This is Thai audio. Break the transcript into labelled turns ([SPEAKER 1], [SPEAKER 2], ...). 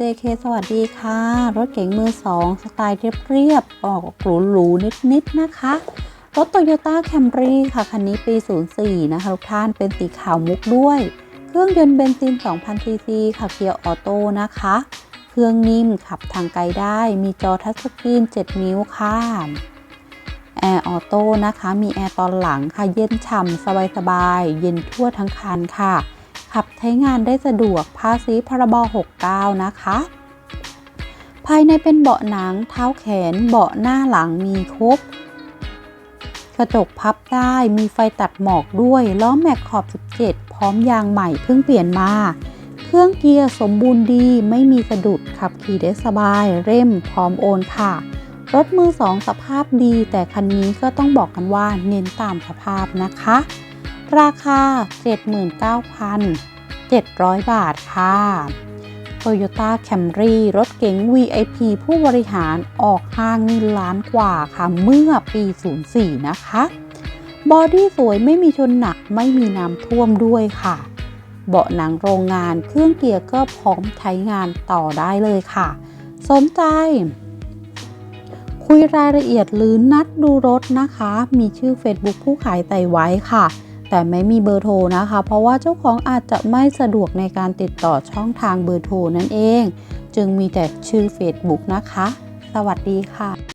[SPEAKER 1] JK สวัสดีค่ะ รถเก๋งมือสองสไตล์เรียบๆออกหรูๆนิดๆนะคะ รถ Toyota Camry ค่ะ คันนี้ปี 04 นะคะทุกท่านเป็นสีขาวมุกด้วย เครื่องยนต์เบนซิน 2,000 ซีซีค่ะเกียร์ออโต้นะคะ เครื่องนิ่มขับทางไกลได้ มีจอทัชสกรีน 7 นิ้วค่ะแอร์ออโต้นะคะ มีแอร์ตอนหลังค่ะ เย็นฉ่ำสบายๆ เย็นทั่วทั้งคันค่ะ ขับใช้งานได้สะดวกภาษีพรบ 69 นะคะ ภายในเป็นเบาะหนังเท้าแขนเบาะหน้าหลังมีครบกระจกพับได้มีไฟตัดหมอกด้วย ล้อแม็กขอบ 17 พร้อมยางใหม่เพิ่งเปลี่ยนมา เครื่องเกียร์สมบูรณ์ดีไม่มีสะดุดขับขี่ได้สบาย เร่มพร้อมโอนค่ะ รถมือสองสภาพดี แต่คันนี้ก็ต้องบอกกันว่าเน้นตามสภาพนะคะ ราคา 79,700 บาทค่ะ Toyota Camry รถเก๋ง VIP ผู้บริหารออกห้างนี่ล้านกว่าค่ะ เมื่อปี 04 นะคะ บอดี้สวยไม่มีชนหนักไม่มีน้ำท่วมด้วยค่ะ เบาะหนังโรงงานเครื่องเกียร์ก็พร้อมใช้งานต่อได้เลยค่ะ สนใจ คุยรายละเอียดหรือนัดดูรถนะคะ มีชื่อ Facebook ผู้ขายไต่ไว้ค่ะ แต่ไม่มีเบอร์โทรนะคะ เพราะว่าเจ้าของอาจจะไม่สะดวกในการติดต่อช่องทางเบอร์โทรนั่นเอง จึงมีแต่ชื่อ Facebook นะคะ สวัสดีค่ะ